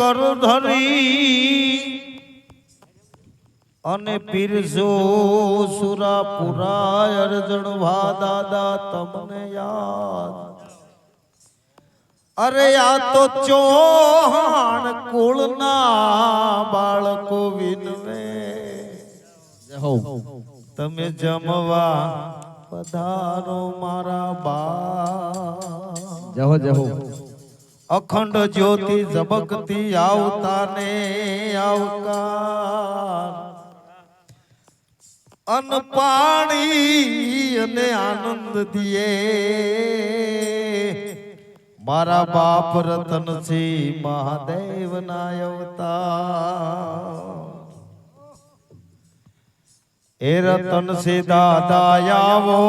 કર ધરી અને પીરસો સુરાપુરા અરજણ ભા દાદા તમને યાદ. અરે આ તો ચોહાણ કુળના બાળકો વિનવે. તમે જમવા પધારો મારા બા. જહો જહો. અખંડ જ્યોતિ ઝબકતી આવતા ને આવકાર. અન પાણી અને આનંદ દિયે મારા બાપ રતન સિંહ મહાદેવ ના અવતાર. એ રતન દાદા આવો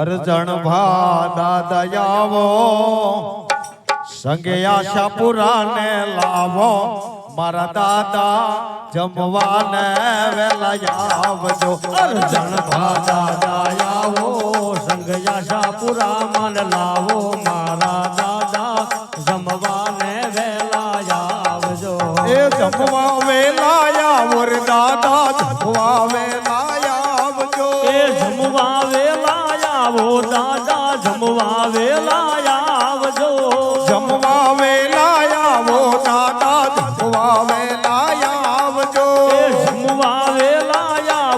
અરજણ ભા દાદા આવો સંગે આશા પુરાને લાવો. મારા દાદા જમવાને વેલા આવજો અરજણ ભાદા દાયાવો સંગયાશા પુરા મન લાવો. મારા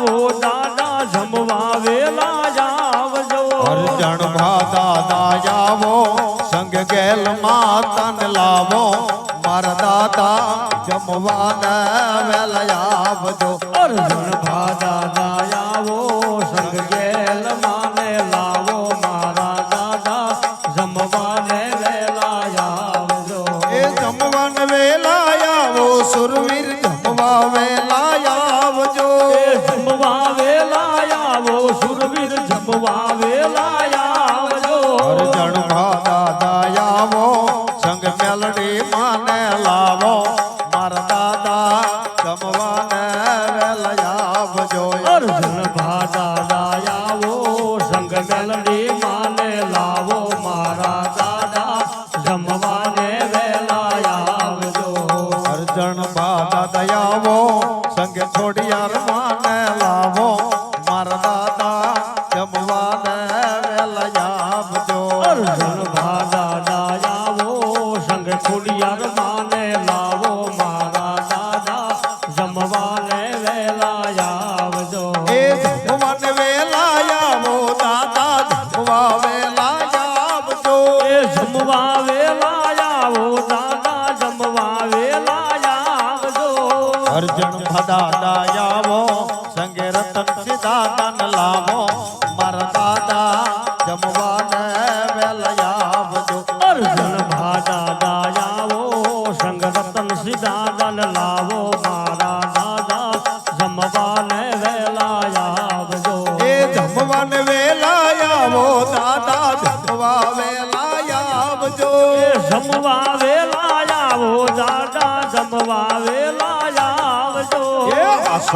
આવો દાદા જમવા વેલા જાવજો. અર્જણ ભા દાદા જાવો સંગ ગેલ માતન લાવો. મારા દાદા જમવાને વેલા આવજો. અર્જણ ભા દાદા જાવો સંગ ગેલ માને લાવો. મારા દાદા જમવાને વેલા આવજો. એ જમવાને વેલા આવો સુરવીર જમવા વેલા સંગ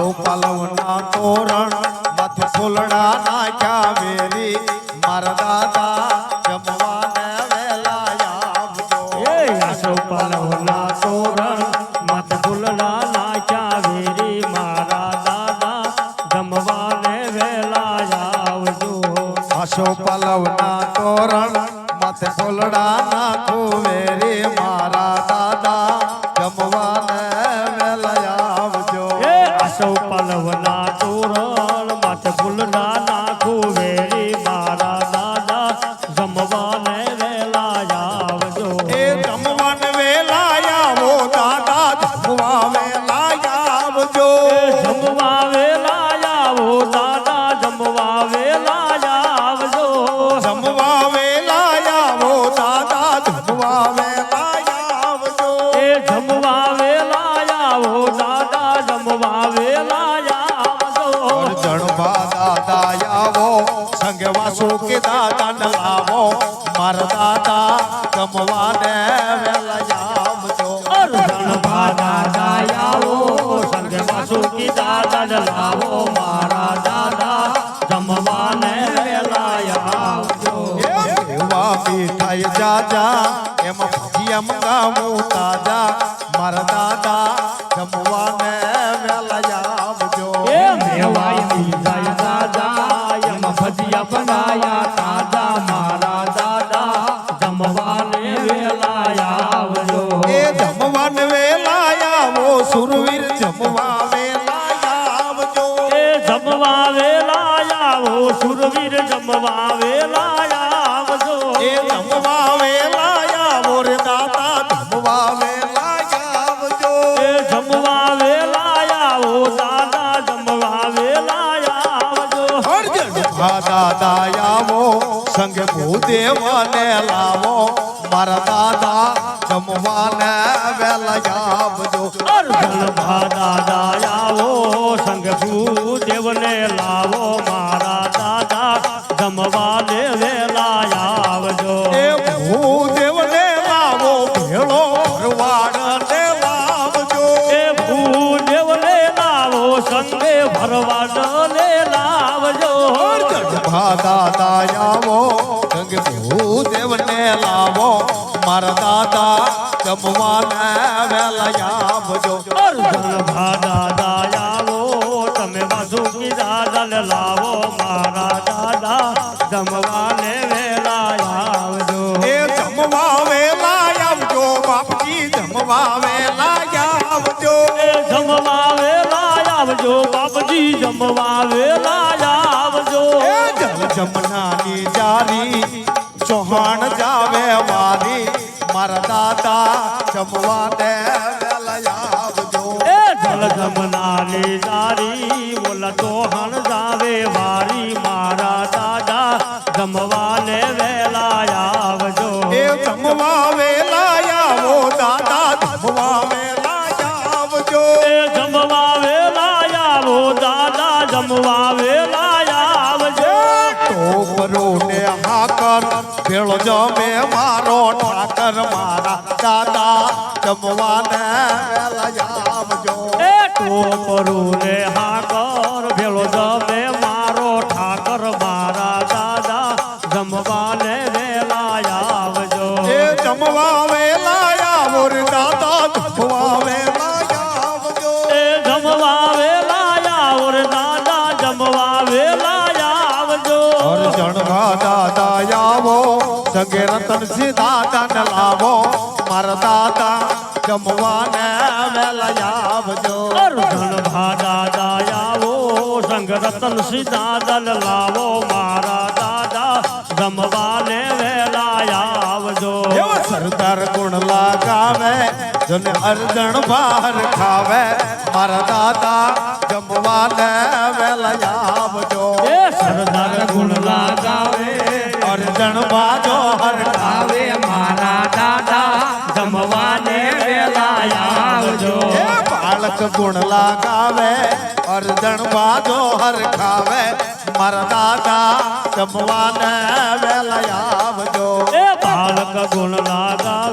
આસો પાલવના તોરણ માથે ફૂલડા નાખ્યા વેરી મારા દાદા જમવાને વેલા આવજો. એ તોરણ મત ફૂલડા નાખ્યા વેરી મારા દાદા જમવાને વેલા આવજો આસો સંગે વાસુકી દાદા જલાવો મારા દાદા જમવાને વેલા આવજો. એવા મીઠાઈ જાજા તાજા. ભા દાદા આવો સંગ ભૂદેવને લાવો મારા દાદા જમવાને વેલા આવજો અર્જુન ભા દાદા આવો સંગ ભૂદેવને લાવો મારા દાદા જમવાને વેલા આવજો એ ભૂદેવને લાવો ભેળો ભરવાડને લાવજો. એ ભૂદેવને લાવો સંગે ભરવા ડલે લાવજો અર્જુન ભા દાદા આવો સંગે ભૂદેવને લાવો મારા દાદા જમવાને વેલા આવજો. અર્જુન ભા દાદા આવો તમે વાસુકી દાદા લાવો મારા દાદા જમવાને વેલા આવજો. એ જમવા વેલા આવજો બાપજી જમવા વેલા આવજો. એ જમવા વેલા આવજો બાપજી જમવા વેલા આવજો જમનાની જારી ચૌહાણ જાવે વારી મારા દાદા જમવા દે વેલા આવજો. એ જમનાની જારી બોલા તોહણ ભેળો જમે મારો ઠાકર મારા દાદા જમવાને આવજો એ ટોપરું ને હાકર ભેળો જમે મારો ઠાકર મારા દાદા જમવાને વેલા આવજો એ જમવા વેલા આવો રે દાદા જમવા વેલા આવજો એ જમવા વેલા આવો રે દાદા જમવા વેલા આવજો અર્જણ દાદા આવો. સગે રતન સિંહ દાદા ને લાવો મારા દાદા જમવાને વેલા આવજો. અર્જુન ભા દાદા આવો સંગ રતન સીધા દલ લાવો મારા દાદા જમવાને વેલા આવજો. સરદાર ગુણ લાગાવે જને અર્જણ બહાર ખાવે મારા દાદા જમવાને વેલા આવજો. એ સરદાર ગુણ લાગાવે. અર્જણ બાજો હર આવે મારા દાદા. જમવાને વેલા આવજો. બાળક ગુણ લગાવે અર્જણ બાજો હર ખાવે મારા દાદા જમવાને વેલા આવજો. બાળક ગુણ લાગાવે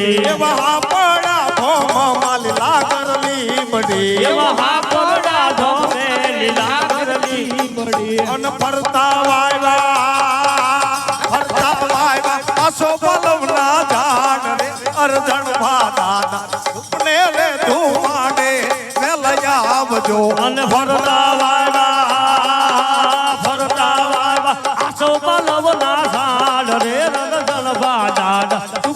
બડી એવા હાપડા તો માલીલા કરલી બડી એવા હા બોલડા લીલા ગરલી બડી અન ફરતા વાયવા ફરતા વાયવા આસો બલવના જાણ રે અરજણ ભાદાના સુપને લે તું માડે આવજો અન ફરતા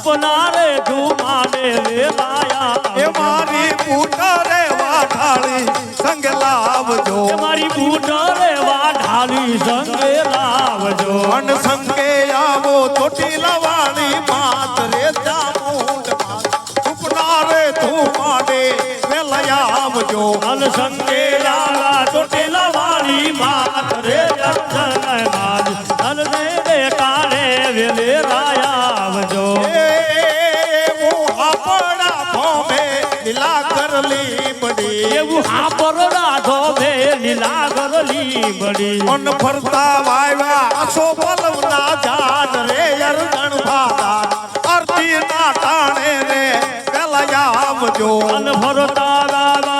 સુપના રે ધુમાડે વેલાયા એ મારી પૂટરે વાઢાળી સંગ લાવજો. મારી બૂટ રે વાઢાળી સંગ લાવજો. અન સંગે આવો તોટી લવાણી માત રે ચામુંડ સુપના રે તું માડે વેલ આવજો. અન સંગે લાલા લીલા ગરલી બડી મન ફરતા વાયવા આસો પલવના જાન રે અરગણ ભાદા અરતી ના ટાણે રે પેલા આવજો. અન ફરતા દાદા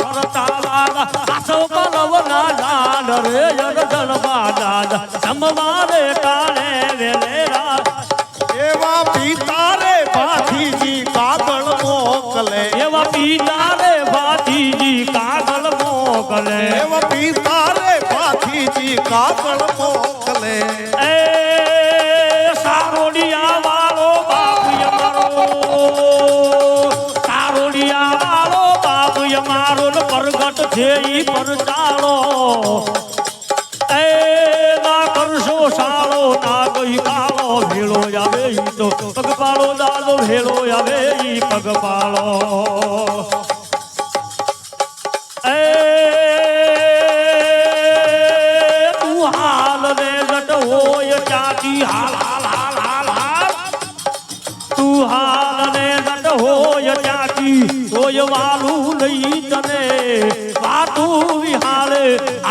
ફરતા દાદા આસો પલવના જાન રે જગદન બાદા જમવારે કાળે રે એવા પિતા રે ભાથીજી કાગળ મોકલે. એવા પિતા એવા પિતા રે ભાથીજી કાગળ મોકલે. એ સારોડિયા વાળો બાપુ અમારો સારોડિયા વાળો બાપુ અમારો પ્રગટ છે ઈ પરચાળો. એ ના કરશો સાળો ના કોઈ કાળો, ભેળો આવે ઈ તો પગપાળો, દાદો ભેળો આવે ઈ પગપાળો. એ હોય ચાચી હાલ હાલ હાલ હાલ હાલ. તું હાલ ને નટ હોય ચાચી તોય વાલું લઈ તને વાતું વિહાલે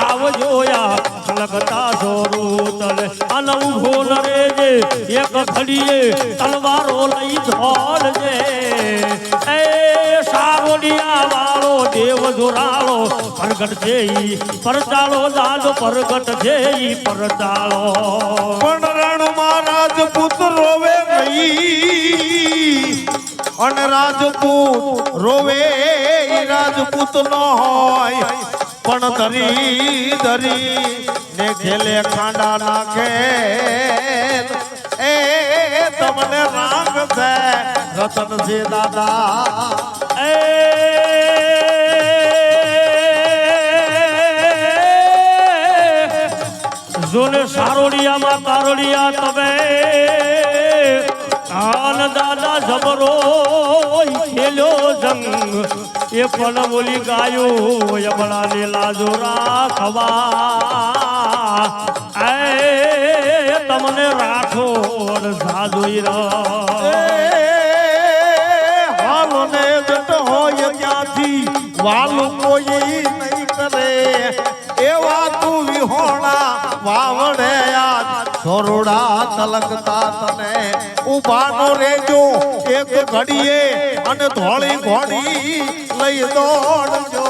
આવજો યા, લગતા સોરું તને અન ઊભો ન રેજે એક ઘડીએ તલવારો લઈ ધોલજે એ વાળો દેવ જોરાળો પ્રગટ છે ઈ પરચાળો દાદો પ્રગટ છે ઈ પણ રણ મહારાજ રોવે નહીં. અને રાજપૂત રોવે રાજપૂત નો હોય. પણ ધરી ધરી ને ખેલે ખાંડા નાખે. એ તમને રાગ છે. રતન છે દાદા એ જોને સારોડિયામાં તારોડિયા તમે આન દાદા જબરો ખેલ્યો જંગ એ પણ બોલી ગાયો યમણા ને લાજો રાખવા એ તમને રાખો સાધુ રા સોરડા તલકતા તને. ઉભાનો રેજો, એક ઘડીએ અને ધોળી ઘોડી લઈ દોડજો.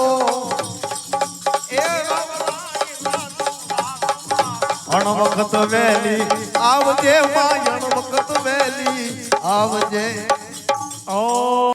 અણ વખત વેલી, આવજે માયણ વખત વેલી, આવજે. ઓ